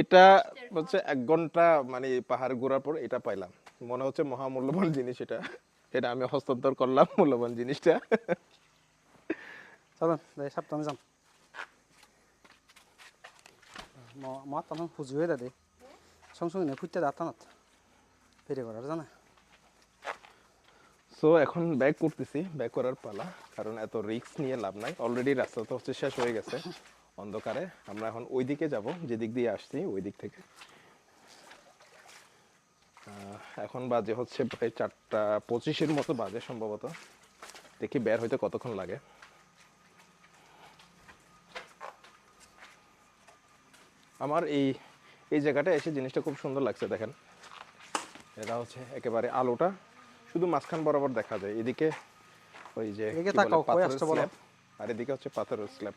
এটা হচ্ছে এক ঘণ্টা মানে পাহাড় ঘোরার পর এটা পাইলাম। মনে হচ্ছে মহামূল্যবান জিনিস এটা। এটা আমি হস্তান্তর করলাম মূল্যবান জিনিসটা। চলুন সাবধানে যাম। মা তখন ফুজি হয়ে দাদে সঙ্গে সঙ্গে ফুটতে দাঁতানত ফেরে করার জানা? সো এখন ব্যাক করতেছি। ব্যাক করার পালা। কারণ এত রিস্ক নিয়ে লাভ নাই। অলরেডি রাস্তা তো হচ্ছে শেষ হয়ে গেছে। অন্ধকারে। আমরা এখন ওই দিকে যাব যে দিক দিয়ে আসছি ওই দিক থেকে এখন বাজে হচ্ছে প্রায় চারটা পঁচিশের মতো বাজে সম্ভবত। দেখি বের হইতে কতক্ষণ লাগে। আমার এই এই জায়গাটা এসে জিনিসটা খুব সুন্দর লাগছে দেখেন। এটা হচ্ছে একেবারে আলোটা। শুধু মাঝখান বরাবর দেখা যায়। এদিকে ওই যে আর এদিকে হচ্ছে পাথরের স্ল্যাব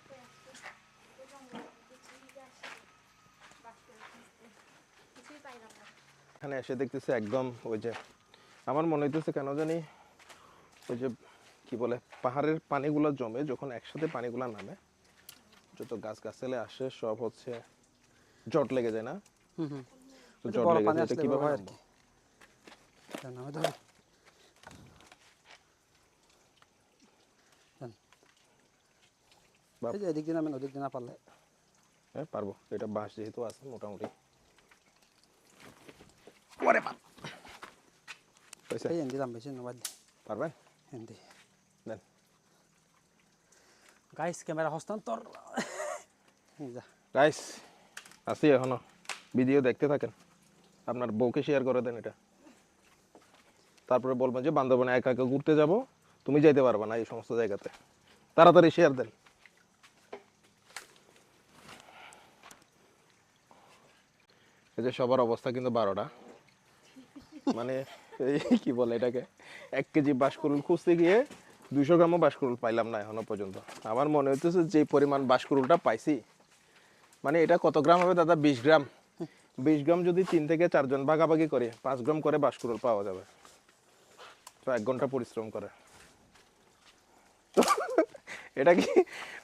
কিছুই পাইলাম না এখানে এসে দেখতেছি একদম ওই যে আমার মনে হইতেছে কেন জানি ওই যে কি বলে পাহাড়ের পানিগুলো জমে যখন একসাথে পানিগুলো নামে যত গাছ গাছালে আসে সব হচ্ছে জট লেগে যায় না? তো জট লেগে যায় কীভাবে আর কি। এদিক দিয়ে নামেন ওদিক দিয়ে না পারলে। হ্যাঁ পারব। এটা বাঁশ যেহেতু আছে মোটামুটি। ওরে বাপ হয়েছে? এই হিন্দি বেশি মোবাইল পারবেন হিন্দি দেন গাইস ক্যামেরা হস্তান্তর গাইস আসি এখনও ভিডিও দেখতে থাকেন আপনার বউকে শেয়ার করে দেন এটা তারপরে বলবেন যে বান্ধবনে একা একা ঘুরতে যাব তুমি যাইতে পারবে না এই সমস্ত জায়গাতে তাড়াতাড়ি শেয়ার দেন এই যে সবার অবস্থা কিন্তু বারোটা মানে কি বলে এটাকে? এক কেজি বাঁশকুড়ুল খুঁজতে গিয়ে দুইশো গ্রামও বাঁশকুড়ুল পাইলাম না এখনও পর্যন্ত। আমার মনে হইতেছে যে পরিমাণ বাঁশকুড়ুলটা পাইছি। মানে এটা কত গ্রাম হবে দাদা? বিশ গ্রাম। বিশ গ্রাম যদি তিন থেকে চারজন ভাগাভাগি করে, পাঁচ গ্রাম করে বাঁশকুড়ুল পাওয়া যাবে। তো এক ঘণ্টা পরিশ্রম করে। এটা কি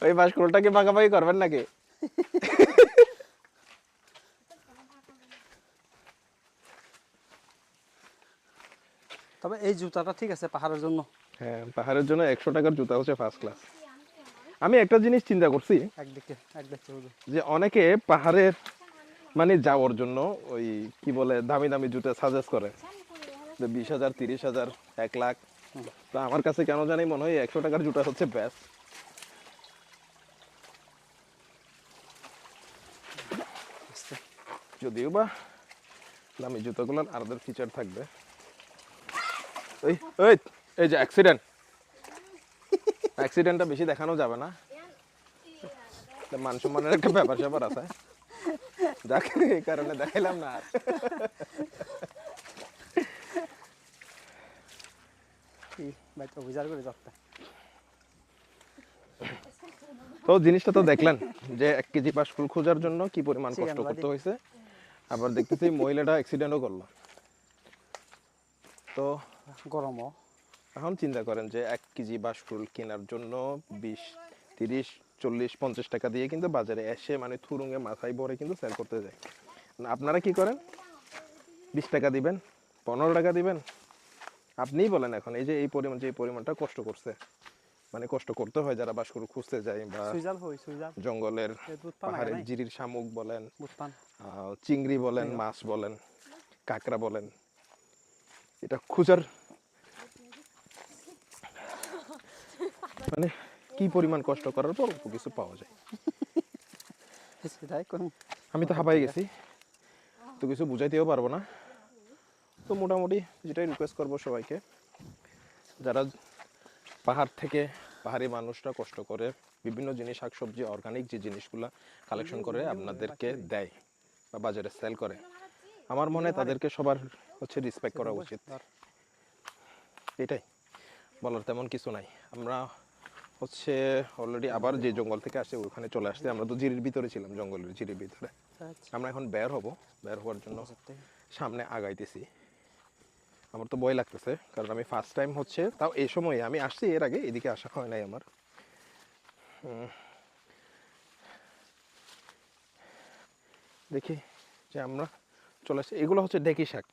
ওই বাঁশকুড়ুলটাকে ভাগাভাগি করবেন নাকি? তবে এই জুতাটা ঠিক আছে পাহাড়ের জন্য। হ্যাঁ পাহাড়ের জন্য একশো টাকার জুতা হচ্ছে ফার্স্ট ক্লাস আমি একটা জিনিস চিন্তা করছি একদিকে একদিকে যে অনেকে পাহাড়ের মানে যাওয়ার জন্য ওই কি বলে দামি দামি জুতা সাজেস্ট করে। যে বিশ হাজার তিরিশ হাজার এক লাখ। তো আমার কাছে কেন জানি মনে হয় একশো টাকার জুতা হচ্ছে বেস্ট যদিও বা দামি জুতোগুলোর আলাদা ফিচার থাকবে। ওই ওই এই যে অ্যাক্সিডেন্ট অ্যাক্সিডেন্টটা বেশি দেখানো যাবে না। মান সম্মানের একটা ব্যাপার স্যাপার আছে। যাক এই কারণে দেখাইলাম না আর। তো জিনিসটা তো দেখলেন যে এক কেজি পাশ ফুল খোঁজার জন্য কি পরিমাণ কষ্ট করতে হয়েছে। আবার দেখতেছি মহিলাটা অ্যাক্সিডেন্টও করল। তো গরমও। এখন চিন্তা করেন যে এক কেজি বাঁশফুল কেনার জন্য বিশ তিরিশ চল্লিশ পঞ্চাশ টাকা দিয়ে কিন্তু বাজারে এসে মানে থুরুঙ্গে মাথায় ভরে কিন্তু সেল করতে যায়। আপনারা কি করেন? বিশ টাকা দিবেন পনেরো টাকা দিবেন। আপনিই বলেন এখন এই যে এই পরিমাণ যে পরিমাণটা কষ্ট করছে। মানে কষ্ট করতে হয় যারা বাঁশকুড় খুঁজতে যায় বা জঙ্গলের পাহাড়ের জিরির শামুক বলেন চিংড়ি বলেন মাছ বলেন কাঁকড়া বলেন এটা খুঁজার মানে কি পরিমাণ কষ্ট করার পর অল্প কিছু পাওয়া যায়। আমি তো হাঁপাই গেছি তো কিছু বুঝাইতেও পারব না। তো মোটামুটি যেটাই রিকোয়েস্ট করব সবাইকে যারা পাহাড় থেকে পাহাড়ি মানুষরা কষ্ট করে বিভিন্ন জিনিস শাকসবজি অর্গানিক যে জিনিসগুলো কালেকশন করে আপনাদেরকে দেয় বা বাজারে সেল করে আমার মনে হয় তাদেরকে সবার হচ্ছে রেসপেক্ট করা উচিত। এটাই। বলার তেমন কিছু নাই। আমরা হচ্ছে অলরেডি আবার যে জঙ্গল থেকে আসছে ওখানে চলে আসছে। আমরা তো জিরির ভিতরে ছিলাম জঙ্গলের জিরির ভিতরে। আমরা এখন বের হব। বের হওয়ার জন্য সামনে আগাইতেছি। আমার তো ভয় লাগতেছে কারণ আমি ফার্স্ট টাইম হচ্ছে তাও এই সময়ে আমি আসছি এর আগে এদিকে আসা হয় নাই আমার। দেখি যে আমরা চলে আসছি এগুলো হচ্ছে ডেকি শাক।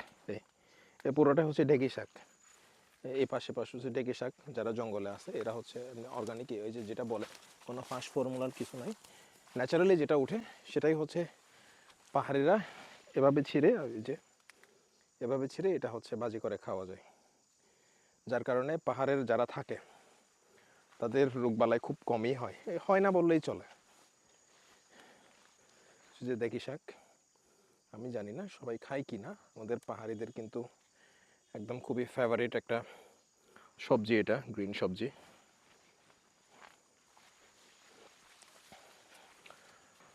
এই পুরোটা হচ্ছে ডেকি শাক। এই পাশে পাশে হচ্ছে ডেকি শাক, যারা জঙ্গলে আছে, এরা হচ্ছে অর্গানিক ওই যে যেটা বলে, কোনো ফাঁস ফর্মুলার কিছু নাই। ন্যাচারালি যেটা উঠে, সেটাই হচ্ছে পাহাড়িরা এভাবে ছিঁড়ে এই যে এভাবে ছিঁড়ে এটা হচ্ছে বাজি করে খাওয়া যায়। যার কারণে পাহাড়ের যারা থাকে, তাদের রোগবালাই খুব কমই হয়। হয় না বললেই চলে। যে দেখি শাক। আমি জানি না সবাই খায় কি না। আমাদের পাহাড়িদের কিন্তু একদম খুবই ফেভারিট একটা সবজি এটা গ্রিন সবজি।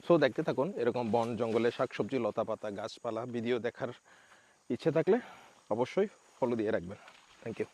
সো দেখতে থাকুন, এরকম বন, জঙ্গলে শাকসবজি লতা পাতা গাছপালা ভিডিও দেখার ইচ্ছে থাকলে অবশ্যই ফলো দিয়ে রাখবেন। Thank you